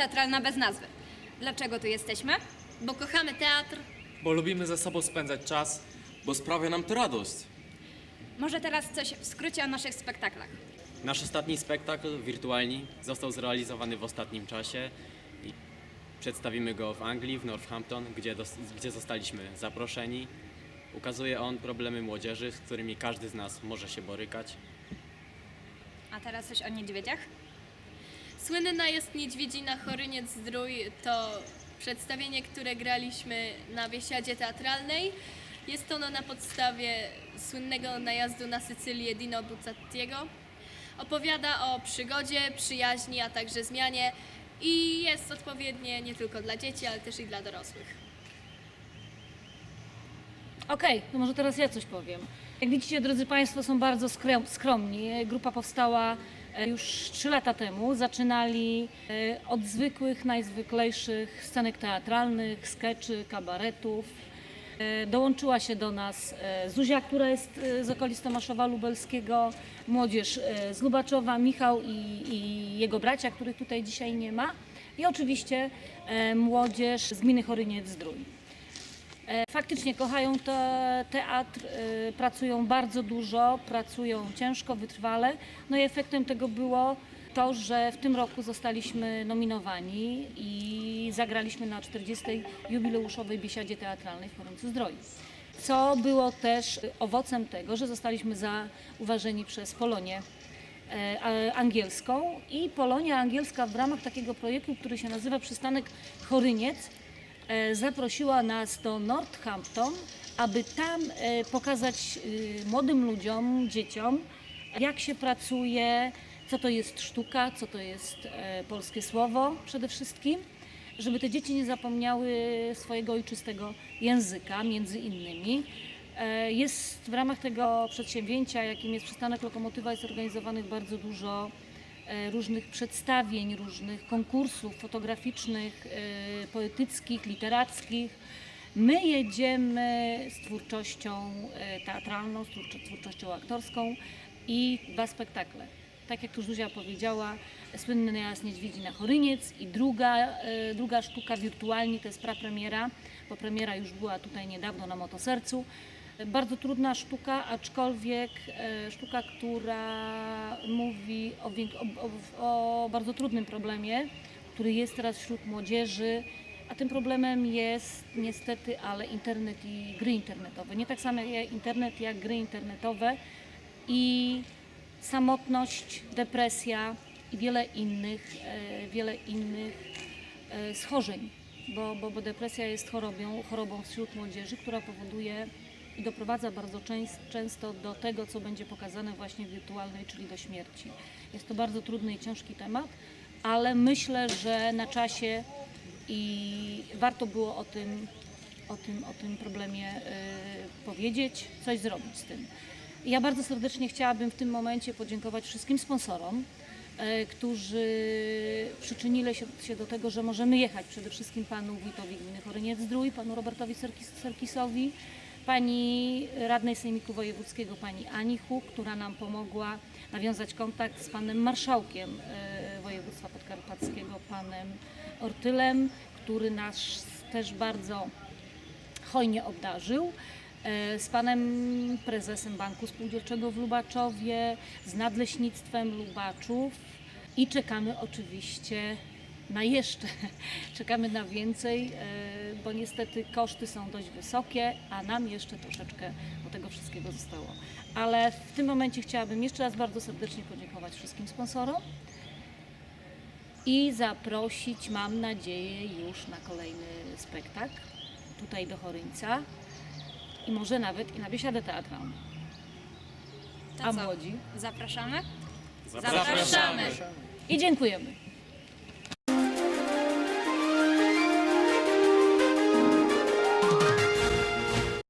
teatralna bez nazwy. Dlaczego tu jesteśmy? Bo kochamy teatr. Bo lubimy ze sobą spędzać czas. Bo sprawia nam to radość. Może teraz coś w skrócie o naszych spektaklach. Nasz ostatni spektakl, Wirtualni, został zrealizowany w ostatnim czasie i przedstawimy go w Anglii, w Northampton, gdzie, dos- gdzie zostaliśmy zaproszeni. Ukazuje on problemy młodzieży, z którymi każdy z nas może się borykać. A teraz coś o niedźwiedziach? Słynna jest Niedźwiedzina Choryniec Zdrój. To przedstawienie, które graliśmy na biesiadzie teatralnej. Jest ono na podstawie słynnego najazdu na Sycylię Dino Buzzattiego. Opowiada o przygodzie, przyjaźni, a także zmianie i jest odpowiednie nie tylko dla dzieci, ale też i dla dorosłych. Okej, to może teraz ja coś powiem. Jak widzicie, drodzy Państwo, są bardzo skrom- skromni. Grupa powstała już 3 lata temu. Zaczynali e, od zwykłych, najzwyklejszych scenek teatralnych, skeczy, kabaretów. E, Dołączyła się do nas e, Zuzia, która jest e, z okolic Tomaszowa Lubelskiego, młodzież e, z Lubaczowa, Michał i, i jego bracia, których tutaj dzisiaj nie ma. I oczywiście e, młodzież z gminy Choryniec-Zdrój. E, Faktycznie kochają te, teatr, e, pracują bardzo dużo, pracują ciężko, wytrwale. No i efektem tego było to, że w tym roku zostaliśmy nominowani i zagraliśmy na 40. jubileuszowej biesiadzie teatralnej w Chorącu Zdroju. Co było też owocem tego, że zostaliśmy zauważeni przez Polonię e, angielską i Polonia angielska w ramach takiego projektu, który się nazywa Przystanek Choryniec, zaprosiła nas do Northampton, aby tam e, pokazać y, młodym ludziom, dzieciom, jak się pracuje, co to jest sztuka, co to jest e, polskie słowo przede wszystkim, żeby te dzieci nie zapomniały swojego ojczystego języka, między innymi. E, Jest w ramach tego przedsięwzięcia, jakim jest przystanek Lokomotywa, jest organizowanych bardzo dużo e, różnych przedstawień, różnych konkursów fotograficznych, e, poetyckich, literackich. My jedziemy z twórczością e, teatralną, z twórczo- twórczością aktorską i dwa spektakle. Tak jak tu Zuzia powiedziała, słynny najazd Niedźwiedzi na Choryniec i druga, e, druga sztuka wirtualnie to jest prapremiera, bo premiera już była tutaj niedawno na Motosercu. Bardzo trudna sztuka, aczkolwiek e, sztuka, która mówi o, o, o, bardzo trudnym problemie, który jest teraz wśród młodzieży, a tym problemem jest niestety, ale internet i gry internetowe. Nie tak samo jak internet, jak gry internetowe i samotność, depresja i wiele innych, e, wiele innych e, schorzeń, bo, bo, bo depresja jest chorobą wśród młodzieży, która powoduje i doprowadza bardzo częst, często do tego, co będzie pokazane właśnie wirtualnej, czyli do śmierci. Jest to bardzo trudny i ciężki temat, ale myślę, że na czasie i warto było o tym, o tym, o tym problemie y, powiedzieć, coś zrobić z tym. Ja bardzo serdecznie chciałabym w tym momencie podziękować wszystkim sponsorom, e, którzy przyczynili się, się do tego, że możemy jechać. Przede wszystkim panu wójtowi gminy Choryniec-Zdrój, panu Robertowi Serkis, Serkisowi, pani radnej Sejmiku Wojewódzkiego, pani Ani która nam pomogła nawiązać kontakt z panem marszałkiem e, województwa podkarpackiego, panem Ortylem, który nas też bardzo hojnie obdarzył. e, Z panem prezesem Banku Spółdzielczego w Lubaczowie, z nadleśnictwem Lubaczów i czekamy oczywiście na jeszcze. Czekamy na więcej, e, bo niestety koszty są dość wysokie, a nam jeszcze troszeczkę do tego wszystkiego zostało. Ale w tym momencie chciałabym jeszcze raz bardzo serdecznie podziękować wszystkim sponsorom i zaprosić, mam nadzieję, już na kolejny spektakl tutaj do Choryńca i może nawet i na biesiadę teatralną. To A co? młodzi? Zapraszamy? Zapraszamy. I dziękujemy.